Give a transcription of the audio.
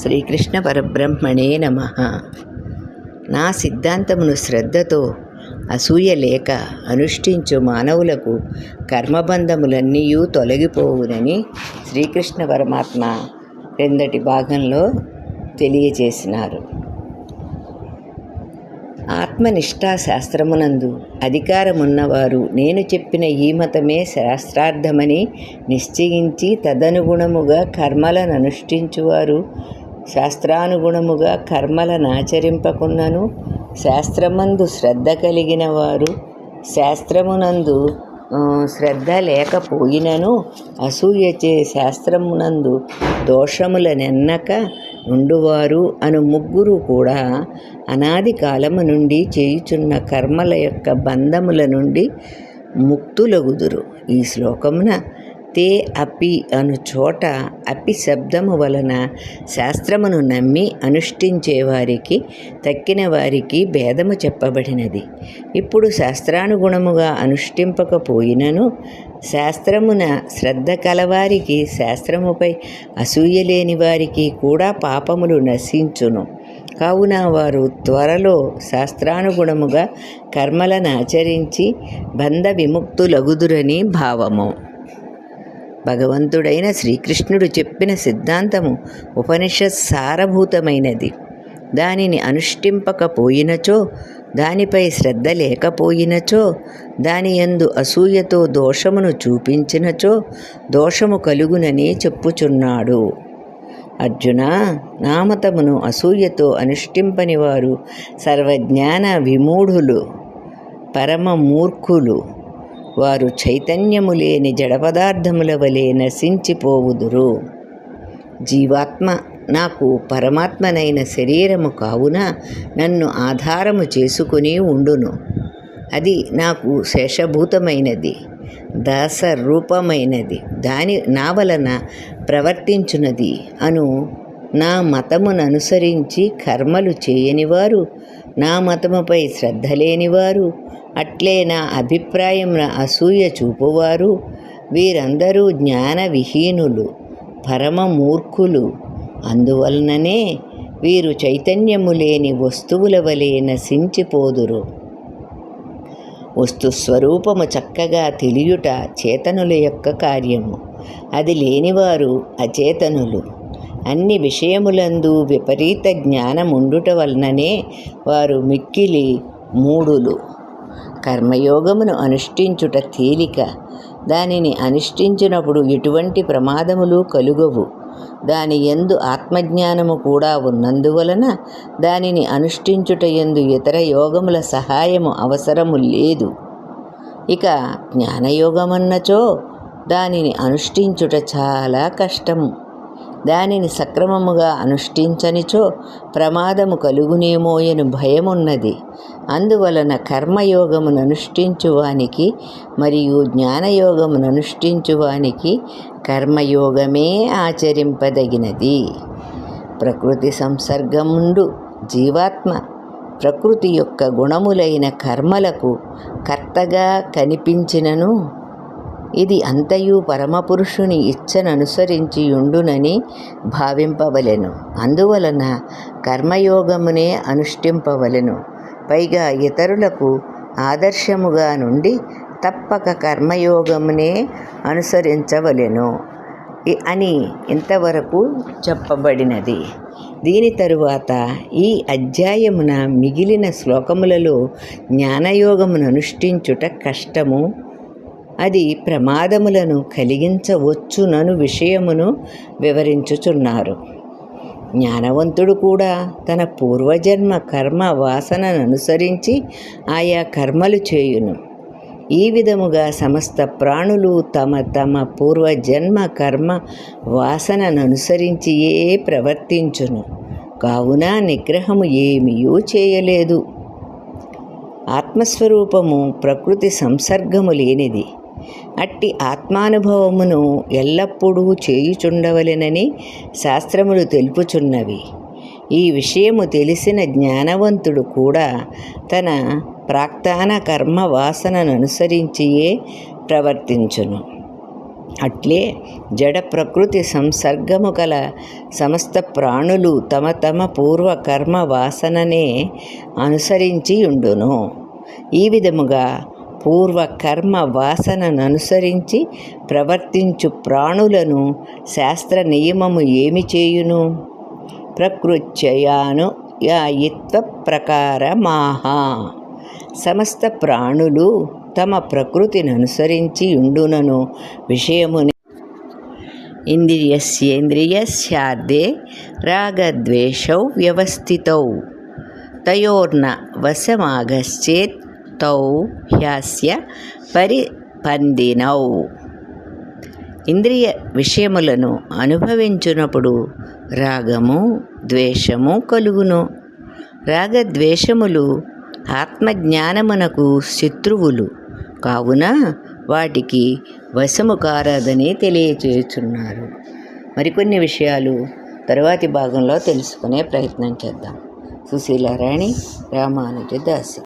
శ్రీకృష్ణ పరబ్రహ్మణే నమ. నా సిద్ధాంతమును శ్రద్ధతో అసూయ లేక అనుష్ఠించు మానవులకు కర్మబంధములన్నీ తొలగిపోవునని శ్రీకృష్ణ పరమాత్మ క్రిందటి భాగంలో తెలియజేసినారు. ఆత్మనిష్టా శాస్త్రమునందు అధికారమున్నవారు నేను చెప్పిన ఈ మతమే శాస్త్రార్థమని నిశ్చయించి తదనుగుణముగా కర్మలను అనుష్ఠించువారు శాస్త్రానుగుణముగా కర్మలను ఆచరింపకున్నను శాస్త్రమందు శ్రద్ధ కలిగిన వారు శాస్త్రమునందు శ్రద్ధ లేకపోయినను అసూయచే శాస్త్రమునందు దోషములనెన్నక ఉండువారు అను ముగ్గురు కూడా అనాది కాలము నుండి చేయుచున్న కర్మల యొక్క బంధముల నుండి ముక్తులగుదురు. ఈ శ్లోకమున తే అపి అను చోట అపి శబ్దము వలన శాస్త్రమును నమ్మి అనుష్ఠించే వారికి తక్కిన వారికి భేదము చెప్పబడినది. ఇప్పుడు శాస్త్రానుగుణముగా అనుష్ఠింపకపోయినను శాస్త్రమున శ్రద్ధ కలవారికి శాస్త్రముపై అసూయ లేని వారికి కూడా పాపములు నశించును. కావున వారు త్వరలో శాస్త్రానుగుణముగా కర్మలను ఆచరించి బంధ విముక్తులగుదురని భావము. భగవంతుడైన శ్రీకృష్ణుడు చెప్పిన సిద్ధాంతము ఉపనిషత్ సారభూతమైనది. దానిని అనుష్ఠింపకపోయినచో దానిపై శ్రద్ధ లేకపోయినచో దాని యందు అసూయతో దోషమును చూపించినచో దోషము కలుగునని చెప్పుచున్నాడు. అర్జున నామతమును అసూయతో అనుష్ఠింపని వారు సర్వజ్ఞాన విమూఢులు పరమ మూర్ఖులు. వారు చైతన్యము లేని జడపదార్థముల వలె నశించిపోవుదురు. జీవాత్మ నాకు పరమాత్మనైన శరీరము కావున నన్ను ఆధారము చేసుకుని ఉండును. అది నాకు శేషభూతమైనది దాస రూపమైనది దాని నా వలన ప్రవర్తించున్నది అను నా మతమును అనుసరించి కర్మలు చేయనివారు నా మతముపై శ్రద్ధ లేనివారు అట్లే నా అభిప్రాయం అసూయ చూపువారు? వీరందరూ జ్ఞాన విహీనులు పరమ మూర్ఖులు అందువలననే వీరు చైతన్యము లేని వస్తువుల వలె నశించిపోదురు. వస్తు స్వరూపము చక్కగా తెలియుట చేతనుల యొక్క కార్యము. అది లేనివారు అచేతనులు. అన్ని విషయములందు విపరీత జ్ఞానముండుట వలననే వారు మిక్కిలి మూడులు కర్మయోగమును అనుష్ఠించుట తేలిక. దానిని అనుష్ఠించినప్పుడు ఎటువంటి ప్రమాదములు కలుగవు. దాని ఎందు ఆత్మజ్ఞానము కూడా ఉన్నందువలన దానిని అనుష్ఠించుట ఎందు ఇతర యోగముల సహాయము అవసరము లేదు. ఇక జ్ఞానయోగమన్నచో దానిని అనుష్ఠించుట చాలా కష్టము. దానిని సక్రమముగా అనుష్ఠించనిచో ప్రమాదము కలుగునేమోయను భయమున్నది. అందువలన కర్మయోగమును అనుష్ఠించువానికి మరియు జ్ఞానయోగమును అనుష్ఠించువానికి కర్మయోగమే ఆచరింపదగినది. ప్రకృతి సంసర్గముండు జీవాత్మ ప్రకృతి యొక్క గుణములైన కర్మలకు కర్తగా కనిపించినను ఇది అంతయు పరమపురుషుని ఇచ్చననుసరించి ఉండునని భావింపవలెను. అందువలన కర్మయోగమునే అనుష్ఠింపవలెను. పైగా ఇతరులకు ఆదర్శముగా నుండి తప్పక కర్మయోగమునే అనుసరించవలెను అని ఇంతవరకు చెప్పబడినది. దీని తరువాత ఈ అధ్యాయమున మిగిలిన శ్లోకములలో జ్ఞానయోగమును అనుష్ఠించుట కష్టము అది ప్రమాదములను కలిగించవచ్చునను విషయమును వివరించుచున్నారు. జ్ఞానవంతుడు కూడా తన పూర్వజన్మ కర్మ వాసనను అనుసరించి ఆయా కర్మలు చేయును. ఈ విధముగా సమస్త ప్రాణులు తమ తమ పూర్వజన్మ కర్మ వాసనను అనుసరించియే ప్రవర్తించును. కావున నిగ్రహము ఏమీయూ చేయలేదు. ఆత్మస్వరూపము ప్రకృతి సంసర్గము లేనిది. అట్టి ఆత్మానుభవమును ఎల్లప్పుడూ చేయుచుండవలెనని శాస్త్రములు తెలుపుచున్నవి. ఈ విషయము తెలిసిన జ్ఞానవంతుడు కూడా తన ప్రాక్తాన కర్మ వాసనను అనుసరించియే ప్రవర్తించును. అట్లే జడ ప్రకృతి సంసర్గము గల సమస్త ప్రాణులు తమ తమ పూర్వ కర్మ వాసననే అనుసరించి ఉండును ఈ విధముగా పూర్వ కర్మ వాసనను అనుసరించి ప్రవర్తించు ప్రాణులను శాస్త్ర నియమము ఏమి చేయును? ప్రకృత్యయాను యాయిత్వ ప్రకారమాహ. సమస్త ప్రాణులు తమ ప్రకృతిని అనుసరించి ఉండునను విషయముని ఇంద్రియస్యేంద్రియస్యార్థే రాగద్వేషౌ వ్యవస్థితౌ. తయోర్న వశమాగశ్చేత్ తౌ హ్యాస్య పరిపందినౌ ఇంద్రియ విషయములను అనుభవించునప్పుడు రాగము ద్వేషము కలుగును. రాగద్వేషములు ఆత్మజ్ఞానమునకు శత్రువులు. కావున వాటికి వశము కారాదని తెలియచేస్తున్నారు మరికొన్ని విషయాలు తరువాతి భాగంలో తెలుసుకునే ప్రయత్నం చేద్దాం. సుశీలారాణి రామానుజదాసి.